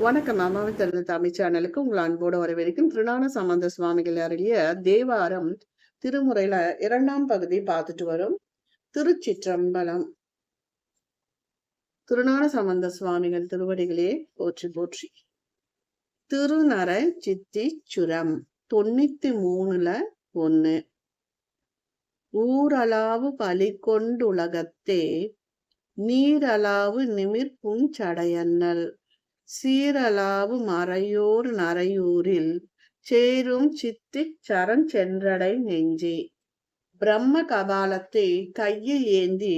வணக்கம் அம்மாவின் திறந்த தமிழ் சேனலுக்கு உங்கள் அன்போடு வரவேற்கும் திருநான சம்பந்த சுவாமிகள் அருளிய தேவாரம் திருமுறையில இரண்டாம் பகுதி பார்த்துட்டு வரும். திருச்சிற்றம்பலம். திருநான சம்பந்த சுவாமிகள் திருவடிகளே போற்றி போற்றி. திருநர சித்தி சுரம் தொண்ணூத்தி மூணுல ஒண்ணு. ஊரளாவு பலி கொண்டுலகத்தே நீரளாவு நிமிர் புஞ்சடையன்னல் சீரலாவு மறையூர் நரையூரில் சேரும் சித்தி சரண் சென்றடை நெஞ்சே. பிரம்ம கபாலத்தை கையில் ஏந்தி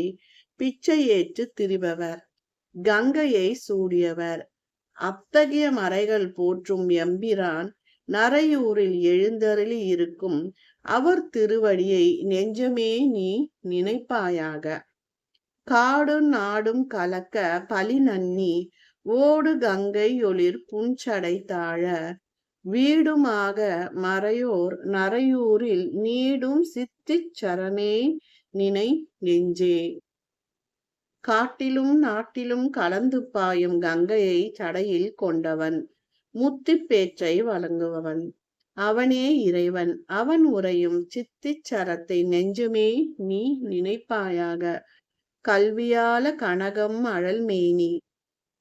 பிச்சை ஏற்று திரிபவர். கங்கையை சூடியவர். அத்தகைய மறைகள் போற்றும் எம்பிரான் நரையூரில் எழுந்தருளி இருக்கும் அவர் திருவடியை நெஞ்சமே நீ நினைப்பாயாக. காடும் நாடும் கலக்க பலி நன்னி ஓடு கங்கை ஒளிர் புஞ்சடை தாழ. வீடுமாக மறையோர் நரையூரில் நீடும் சித்திச் சரணே நினை நெஞ்சே. காட்டிலும் நாட்டிலும் கலந்து பாயும் கங்கையை சடையில் கொண்டவன். முத்திப் பேச்சை வழங்குபவன். அவனே இறைவன். அவன் உரையும் சித்திச் சரத்தை நெஞ்சுமே நீ நினைப்பாயாக. கல்வியால கனகம் அழல்மேனி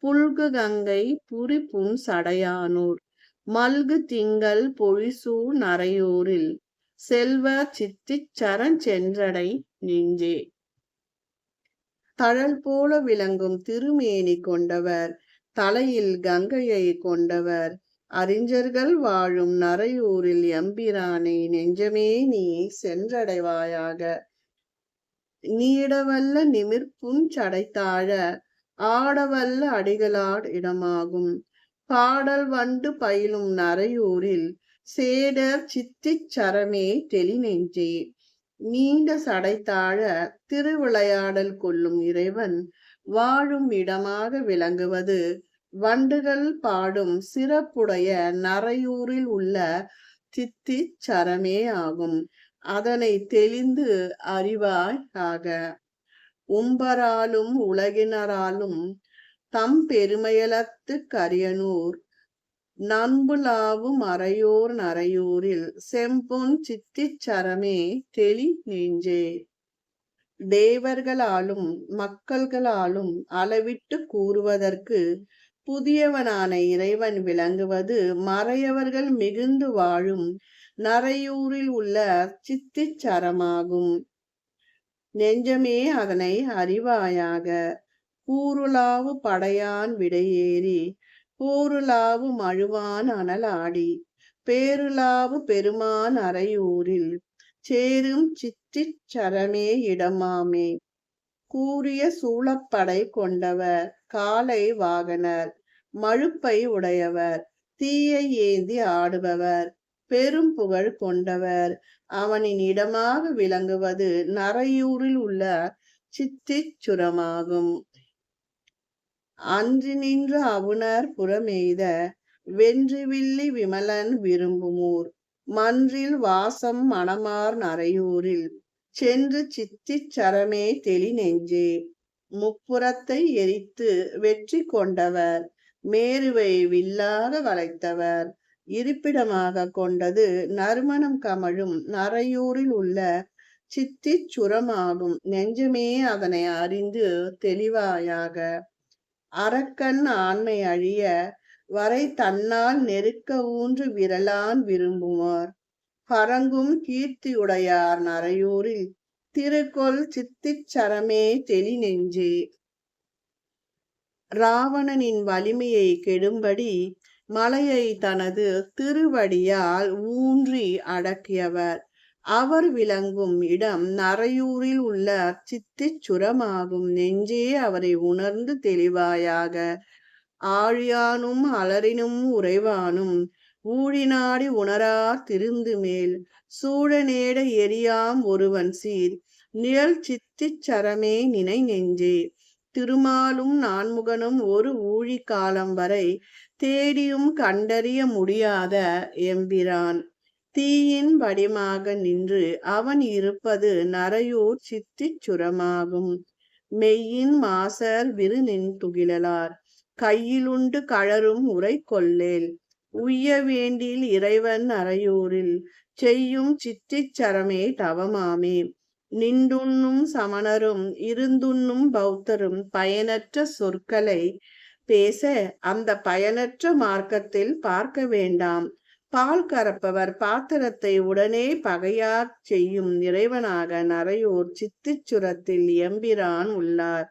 புல்கு கங்கை புரிப்பும் சடையானூர் மல்கு திங்கள் பொழிசூ நரையூரில் செல்வ சித்திச் சரஞ்சென்றடை நெஞ்சே. தழல் போல விளங்கும் திருமேனி கொண்டவர் தலையில் கங்கையை கொண்டவர் அறிஞர்கள் வாழும் நரையூரில் எம்பிரானை நெஞ்சமே நீ சென்றடைவாயாக. நீடவல்ல நிமிர்ப்பும் சடைத்தாழ ஆடவல்ல அடிகளார் இடமாகும். பாடல் வண்டு பயிலும் நரையூரில் சேடர் சித்திச் சரமே தெளிநெஞ்சே. நீண்ட சடைத்தாழ திருவிளையாடல் கொள்ளும் இறைவன் வாழும் இடமாக விளங்குவது வண்டுகள் பாடும் சிறப்புடைய நரையூரில் உள்ள சித்திச் சரமே ஆகும். அதனை தெளிந்து அறிவாய் ஆக. உம்பராலும் உலகினராலும் தம் பெருமையலத்து கரியனூர். நண்புலாவும் அறையோர் நரையூரில் செம்பொன் சித்திச் சரமே தெளி நெஞ்சே. தேவர்களாலும் மக்கள்களாலும் அளவிட்டு கூறுவதற்கு புதியவனான இறைவன் விளங்குவது மறையவர்கள் மிகுந்து வாழும் நரையூரில் உள்ள சித்திச் சரமாகும். நெஞ்சமே அதனை அறிவாயாக. கூருளாவு படையான் விடையேறி கூருளாவு மழுவான் அனலாடி பேருளாவு பெருமான் அறையூரில் சேரும் சித்திச் சரமே இடமாமே. கூறிய சூழப்படை கொண்டவர் காலை வாகனர் மழுப்பை உடையவர் தீயை ஏந்தி ஆடுபவர் பெரும் புகழ் கொண்டவர் அவனின் இடமாக விளங்குவது நரையூரில் உள்ள சித்திச் சுரமாகும். அன்று நின்று அவுணர் புறமெய்த வென்றுவில்லி விமலன் விரும்புமூர். மன்றில் வாசம் மணமார் நரையூரில் சென்று சித்திச் சரமே தெளி நெஞ்சே முப்புறத்தை எரித்து வெற்றி கொண்டவர். மேருவை வில்லாக வளைத்தவர். இருப்பிடமாக கொண்டது நறுமணம் கமழும் நரையூரில் உள்ள சித்திச் சுரமாகும். நெஞ்சமே அதனை அறிந்து தெளிவாயாக. அரக்கன் ஆண்மை அழிய வரை தன்னால் நெருக்க ஊன்று விரலான் விரும்புவார். பரங்கும் கீர்த்தியுடையார் நரையூரில் திருக்கொள் சித்திச்சரமே தெளி நெஞ்சே ராவணனின் வலிமையை கெடும்படி மலையை தனது திருவடியால் ஊன்றி அடக்கியவர். அவர் விளங்கும் இடம் நரையூரில் உள்ள சித்திச்சுரமாகும் நெஞ்சே அவரை உணர்ந்து தெளிவாயாக. ஆழியானும் அலரினும் உறைவானும். ஊழினாடி உணரா திருந்து மேல் சூழநேட எரியாம் ஒருவன் சீர். நிழல் சித்திச் சரமே நினை நெஞ்சே திருமாலும் நான்முகனும் ஒரு ஊழி காலம் வரை தேடியும் கண்டறிய முடியாத எம்பிரான். தீயின் வடிமாக நின்று அவன் இருப்பது நரையூர் சித்திச் சுரமாகும். மெய்யின் மாசர் விருநின் துகிழலார் கையிலுண்டு கழரும் உரை கொள்ளேல் உய்ய வேண்டில் இறைவன் அறையூரில் செய்யும் சித்திச்சரமே தவமாமே. நின்றுண்ணும் சமணரும் இருந்துண்ணும் பௌத்தரும் பயனற்ற சொற்களை பேச அந்த பயனற்ற மார்க்கத்தில் பார்க்க வேண்டாம். பால் கறப்பவர் பாத்திரத்தை உடனே பகையா செய்யும் இறைவனாக நரையூர் சித்திச்சுரத்தில் எம்பிரான் உள்ளார்.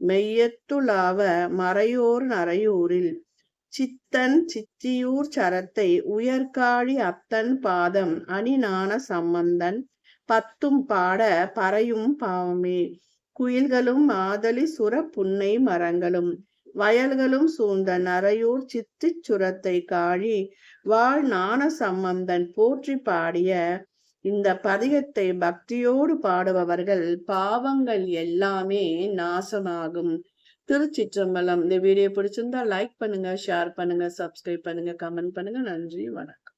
மெய்யத்துலாவ மறையோர் நரையூரில். சித்தன் சித்தியூர் சரத்தை உயர்காழி அத்தன் பாதம் அணிநான சம்பந்தன். பத்தும் பாட பறையும் பாவமே குயில்களும் மாதலி சுர புன்னை மரங்களும். வயல்களும் சூழ்ந்த நரையூர் சித்திச் சுரத்தை காழி வாழ் ஞான சம்பந்தன் போற்றி பாடிய இந்த பதிகத்தை பக்தியோடு பாடுபவர்கள் பாவங்கள் எல்லாமே நாசமாகும். திருச்சிற்றம்பலம் இந்த வீடியோ பிடிச்சிருந்தா லைக் பண்ணுங்க ஷேர் பண்ணுங்க சப்ஸ்கிரைப் பண்ணுங்க கமெண்ட் பண்ணுங்க. நன்றி வணக்கம்.